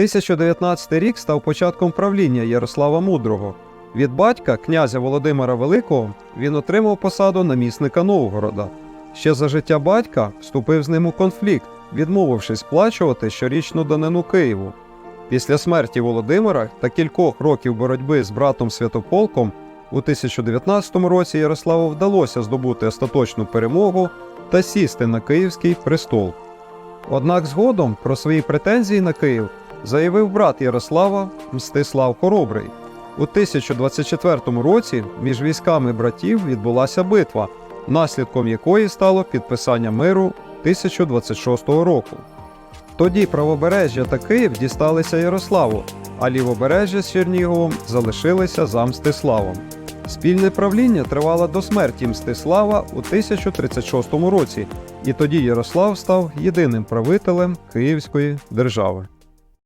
1019 рік став початком правління Ярослава Мудрого. Від батька, князя Володимира Великого, він отримав посаду намісника Новгорода. Ще за життя батька вступив з ним у конфлікт, відмовившись сплачувати щорічну данину Києву. Після смерті Володимира та кількох років боротьби з братом Святополком у 1019 році Ярославу вдалося здобути остаточну перемогу та сісти на київський престол. Однак згодом про свої претензії на Київ заявив брат Ярослава Мстислав Хоробрий. У 1024 році між військами братів відбулася битва, наслідком якої стало підписання миру 1026 року. Тоді правобережжя та Київ дісталися Ярославу, а лівобережжя з Черніговом залишилися за Мстиславом. Спільне правління тривало до смерті Мстислава у 1036 році, і тоді Ярослав став єдиним правителем Київської держави.